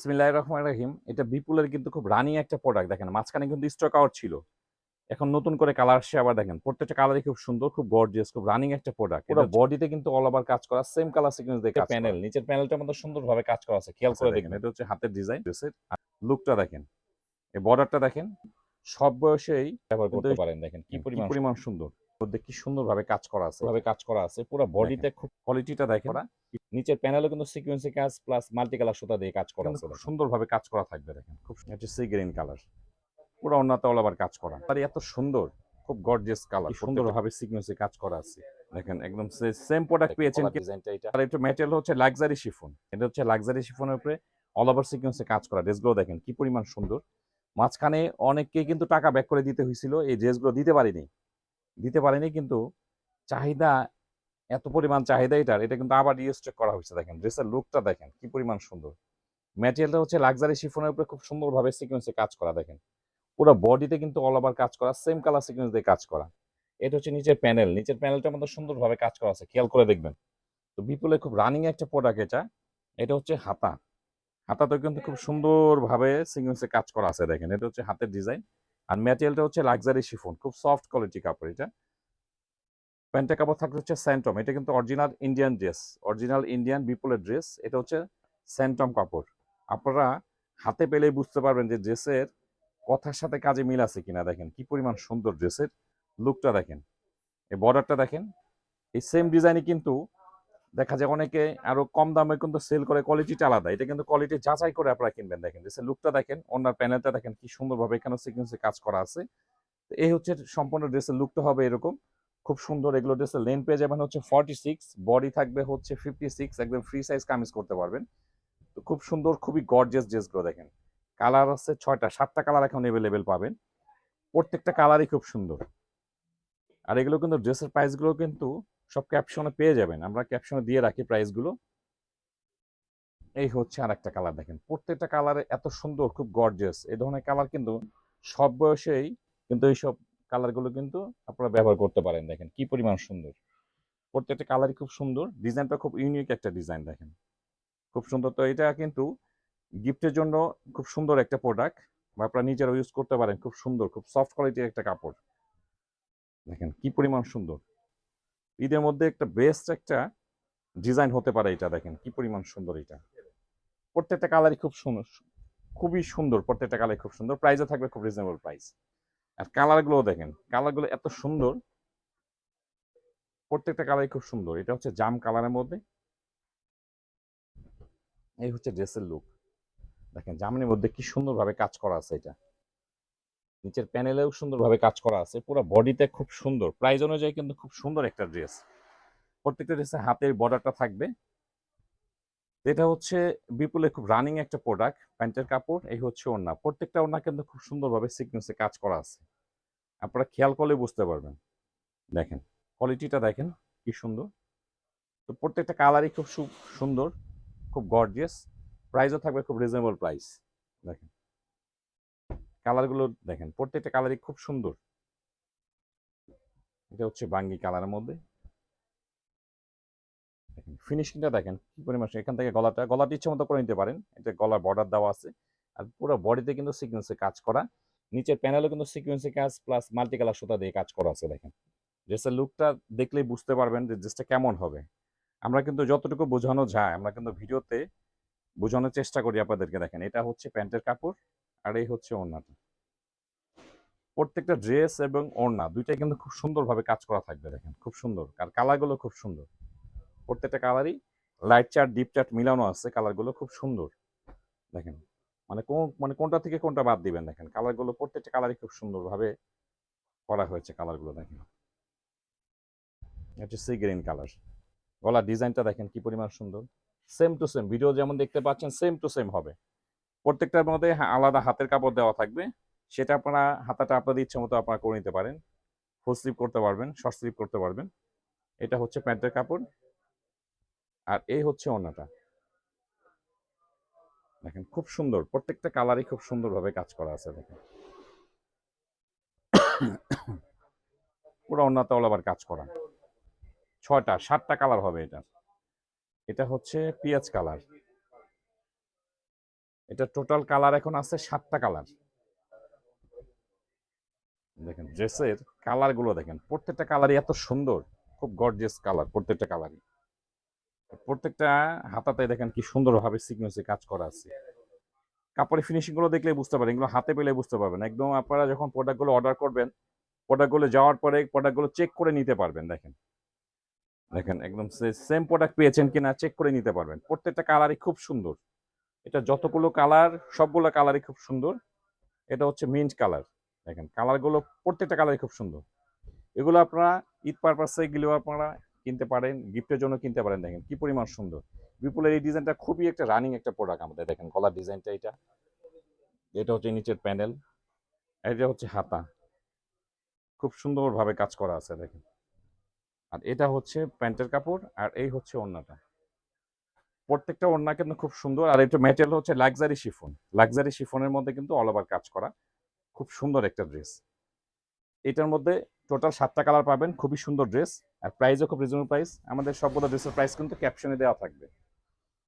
বিসমিল্লাহ রহমান রাহিম। এটা বিপুলের কিন্তু খুব রানিং একটা প্রোডাক্ট দেখেন মাঝখানে কিন্তু স্টক আউট ছিল। এখন নতুন করে কালার আসছে আবার দেখেন প্রত্যেকটা কালারই খুব সুন্দর খুব গর্জিয়াস খুব রানিং একটা প্রোডাক্ট পুরো বডিতে কিন্তু অল ওভার কাজ করা সেম কালার সিকোয়েন্স দেখে প্যানেল নিচের প্যানেলটার মধ্যে সুন্দরভাবে কাজ করা আছে খেয়াল করে দেখেন এটা হচ্ছে হাতের ডিজাইন ড্রেসের লুকটা দেখেন এই বর্ডারটা দেখেন সব বয়সেই ব্যবহার করতে পারেন দেখেন কি পরিমাণ পরিমাণ সুন্দর। মধ্যে কি সুন্দরভাবে কাজ করা আছে। ভাবে কাজ করা আছে। পুরো বডিতে খুব কোয়ালিটিটা দেখেন। নিচের প্যানেলে কিন্তু সিকোয়েন্সি কাজ প্লাস মাল্টি কালার সুতা দিয়ে কাজ করা আছে সুন্দরভাবে কাজ করা থাকবে দেখেন। খুব হচ্ছে সি গ্রিন কালার পুরো অন্যতে অল কাজ করা। আর এত সুন্দর খুব গর্জিয়াস কালার সুন্দরভাবে সিকোয়েন্সি কাজ করা আছে। দেখেন একদম সেম প্রোডাক্ট পেয়েছেন ডিজাইনটা এটা। আর এটা ম্যাটেরিয়াল হচ্ছে লাক্সারি শিফন এটা হচ্ছে লাক্সারি শিফনের উপরে অল ওভার সিকোয়েন্সে কাজ করা। ড্রেসগুলো দেখেন কি পরিমাণ সুন্দর। মাঝখানে অনেককে কিন্তু টাকা ব্যাক করে দিতে হয়েছিল। এই ড্রেসগুলো দিতে পারিনি। দিতে পারিনি কিন্তু চাহিদা, এত পরিমাণ চাহিদা এটার, এটা কিন্তু আবার রিস্টক করা হয়েছে দেখেন। ড্রেসের লুকটা দেখেন, কি পরিমাণ সুন্দর। ম্যাটেরিয়ালটা হচ্ছে লাক্সারি শিফনের উপরে খুব সুন্দরভাবে সিকোয়েন্সে কাজ করা দেখেন। পুরো বডিতে কিন্তু অল ওভার কাজ করা সেম কালার সিকোয়েন্স দিয়ে কাজ করা। এটা হচ্ছে নিচের প্যানেল নিচের প্যানেলটার মধ্যে সুন্দরভাবে কাজ করা আছে, খেয়াল করে দেখবেন। তো বিপুলের খুব রানিং একটা প্রোডাক্ট এটা এটা হচ্ছে হাতা। হাতাতেও কিন্তু খুব সুন্দরভাবে সিকোয়েন্সে কাজ করা আছে দেখেন, এটা হচ্ছে হাতের ডিজাইন আর ম্যাটেরিয়ালটা হচ্ছে লাক্সারি শিফন খুব সফট কোয়ালিটি কাপড় এটা। প্যান্টের কাপড় থাকতে হচ্ছে স্যান্টম এটা কিন্তু original Indian dress original Indian বিপুলের dress এটা হচ্ছে স্যান্টম কাপড়। আপনারা হাতে পেলেই বুঝতে পারবেন যে ড্রেসের কথার সাথে কাজে মিল আছে কিনা, দেখেন কি পরিমাণ সুন্দর ড্রেসের লুকটা দেখেন। এই বর্ডারটা দেখেন, এই সেম ডিজাইনই কিন্তু দেখা যায় অনেকে আরও কম দামে কিন্তু সেল করে কোয়ালিটিটা আলাদা। এটা কিন্তু কোয়ালিটি যাচাই করে আপনারা কিনবেন। দেখেন, যে লুকটা দেখেন অন্যার প্যানেলটা দেখেন, কি সুন্দরভাবে এখানে সিকোয়েন্সে কাজ করা আছে। এই হচ্ছে সম্পূর্ণ ড্রেসের লুকটা হবে এরকম। খুব সুন্দর এগুলো ড্রেসের লেন পেয়ে যাবেন হচ্ছে ফর্টি সিক্স বডি থাকবে হচ্ছে ফিফটি সিক্স একদম ফ্রি সাইজ কামিজ করতে পারবেন। তো খুব সুন্দর, খুবই গর্জিয়াস ড্রেসগুলো দেখেন। কালার আছে ছয়টা, সাতটা কালার এখন এভেলেবেল পাবেন। প্রত্যেকটা কালারই খুব সুন্দর। আর এগুলো কিন্তু ড্রেসের প্রাইসগুলো কিন্তু সব ক্যাপশনে পেয়ে যাবেন। আমরা ক্যাপশনে দিয়ে রাখি প্রাইসগুলো এই হচ্ছে আর একটা কালার দেখেন। প্রত্যেকটা কালারে এত সুন্দর, খুব গর্জিয়াস এই ধরনের কালার কিন্তু সব বয়সেই কিন্তু এইসব কালারগুলো কিন্তু আপনারা ব্যবহার করতে পারেন। দেখেন কি পরিমাণ সুন্দর। প্রত্যেকটা কালারই খুব সুন্দর। ডিজাইনটা খুব ইউনিক একটা ডিজাইন দেখেন। খুব সুন্দর। তো এটা কিন্তু গিফটের জন্য খুব সুন্দর একটা প্রোডাক্ট বা আপনারা নিজেরা ইউজ করতে পারেন। খুব সুন্দর, খুব সফট কোয়ালিটির একটা কাপড়। দেখেন কি পরিমাণ সুন্দর। ঈদের মধ্যে একটা বেস্ট একটা ডিজাইন হতে পারে এটা দেখেন, কি পরিমাণ সুন্দর এটা। প্রত্যেকটা কালারই খুব সুন্দর খুবই সুন্দর, প্রত্যেকটা কালার খুব সুন্দর প্রাইসও থাকবে খুব রিজনেবল প্রাইস আর কালারগুলো দেখেন কালারগুলো এত সুন্দর, প্রত্যেকটা কালারই খুব সুন্দর। এটা হচ্ছে জাম কালারের মধ্যে। এই হচ্ছে ড্রেসের লুক দেখেন জামনের মধ্যে কি সুন্দরভাবে কাজ করা আছে এটা। নিচের প্যানেলেও সুন্দরভাবে কাজ করা আছে, পুরো বডিতে খুব সুন্দর। প্রাইস অনুযায়ী কিন্তু খুব সুন্দর একটা ড্রেস। প্রত্যেকটা ড্রেসে হাতের বর্ডারটা থাকবে। এটা হচ্ছে বিপুলে খুব রানিং একটা প্রোডাক্ট, প্যান্টের কাপড়, এই হচ্ছে ওড়না। প্রত্যেকটা ওড়না কিন্তু খুব সুন্দরভাবে সিকোয়েন্সে কাজ করা আছে। আপনারা খেয়াল করলে বুঝতে পারবেন। দেখেন, কোয়ালিটিটা দেখেন কি সুন্দর। তো প্রত্যেকটা কালারই খুব সুন্দর, খুব গর্জিয়াস প্রাইসও থাকবে খুব রিজনেবল প্রাইস দেখেন। কালারগুলো দেখেন, প্রত্যেকটা কালারই খুব সুন্দর। এটা হচ্ছে বাঙ্গি কালারের মধ্যে। ফিনিশিংটা দেখেন, কি পরিমাণ এখান থেকে গলাটা গলাটা ইচ্ছে মতো করে নিতে পারেন। এটা গলার বর্ডার দেওয়া আছে। আর পুরো বডিতে কিন্তু সিকোয়েন্সে কাজ করা। নিচের প্যানেলও কিন্তু সিকোয়েন্সে কাজ প্লাস মাল্টি কালার সুতা দিয়ে কাজ করা আছে, দেখেন। ড্রেসের লুকটা দেখলেই বুঝতে পারবেন যে ড্রেসটা কেমন হবে। আমরা কিন্তু যতটুকু বোঝানো যায়, আমরা কিন্তু ভিডিওতে বোঝানোর চেষ্টা করি আপনাদেরকে, দেখেন। এটা হচ্ছে প্যান্টের কাপড়। আর এই হচ্ছে ওড়নাটা। প্রত্যেকটা ড্রেস এবং ওড়না দুইটাই কিন্তু খুব সুন্দরভাবে কাজ করা থাকবে দেখেন, খুব সুন্দর। আর কালারগুলো খুব সুন্দর। প্রত্যেকটা কালারই লাইট চার্ট ডিপ চার্ট মিলানো আছে, কালারগুলো খুব সুন্দর। দেখেন মানে কোন মানে কোনটা থেকে কোনটা বাদ দিবেন দেখেন, কালারগুলো প্রত্যেকটা কালারই খুব সুন্দরভাবে করা হয়েছে কালারগুলো দেখেন। হচ্ছে সি গ্রিন কালার গলার ডিজাইনটা দেখেন কি পরিমাণ সুন্দর। সেম টু সেম ভিডিও যেমন দেখতে পাচ্ছেন সেম টু সেম হবে। প্রত্যেকটার মধ্যে আলাদা হাতের কাপড় দেওয়া থাকবে। সেটা আপনারা হাতাটা আপনাদের ইচ্ছে মতো আপনারা করে নিতে পারেন। ফুল স্লিপ করতে পারবেন শর্ট স্লিপ করতে পারবেন। এটা হচ্ছে প্যান্টের কাপড়। আর এই হচ্ছে ওড়নাটা। দেখেন, খুব সুন্দর। প্রত্যেকটা কালারই খুব সুন্দরভাবে কাজ করা আছে, দেখেন। পুরো ওড়নাতে অল আবার কাজ করা। ছয়টা, সাতটা কালার হবে এটা। এটা হচ্ছে পিঁয়াজ কালার। এটা টোটাল কালার এখন আছে সাতটা কালার দেখেন ড্রেসের কালারগুলো দেখেন, প্রত্যেকটা কালারই এত সুন্দর, খুব গর্জিয়াস কালার প্রত্যেকটা কালারই প্রত্যেকটা হাতাতে দেখেন কি সুন্দরভাবে সিকোয়েন্সে কাজ করা আছে। কাপড়ের ফিনিশিংগুলো দেখলে বুঝতে পারেন, এগুলো হাতে পেলে বুঝতে পারবেন। একদম আপনারা যখন প্রোডাক্টগুলো অর্ডার করবেন প্রোডাক্টগুলো যাওয়ার পরে প্রোডাক্টগুলো চেক করে নিতে পারবেন, দেখেন। দেখেন, একদম সেম প্রোডাক্ট পেয়েছেন কিনা চেক করে নিতে পারবেন। প্রত্যেকটা কালারই খুব সুন্দর। এটা যতগুলো কালার, সবগুলো কালারই খুব সুন্দর। এটা হচ্ছে মিন্ট কালার। দেখেন, কালারগুলো প্রত্যেকটা কালারই খুব সুন্দর। এগুলো আপনারা ঈদ পারপাসে গেলেও আপনারা কিনতে পারেন, গিফটের জন্য কিনতে পারেন। দেখেন, কি পরিমাণ সুন্দর। বিপুলের এই ডিজাইনটা খুবই একটা রানিং একটা প্রোডাক্ট আমাদের। দেখেন, গলার ডিজাইনটা এটা। এটা হচ্ছে নিচের প্যানেল। এটা হচ্ছে হাতা। খুব সুন্দরভাবে কাজ করা আছে, দেখেন। আর এটা হচ্ছে প্যান্টের কাপড়, আর এই হচ্ছে ওড়নাটা। প্রত্যেকটা ওড়না কিন্তু খুব সুন্দর। আর এটা ম্যাটেরিয়াল হচ্ছে লাক্সারি শিফন লাক্সারি শিফনের মধ্যে কিন্তু অল ওভার কাজ করা। খুব সুন্দর একটা ড্রেস এটার মধ্যে টোটাল সাতটা কালার পাবেন। খুবই সুন্দর ড্রেস আর প্রাইসও খুব রিজনেবল প্রাইস আমাদের সবগুলো ড্রেসের প্রাইস কিন্তু ক্যাপশনে দেওয়া থাকবে।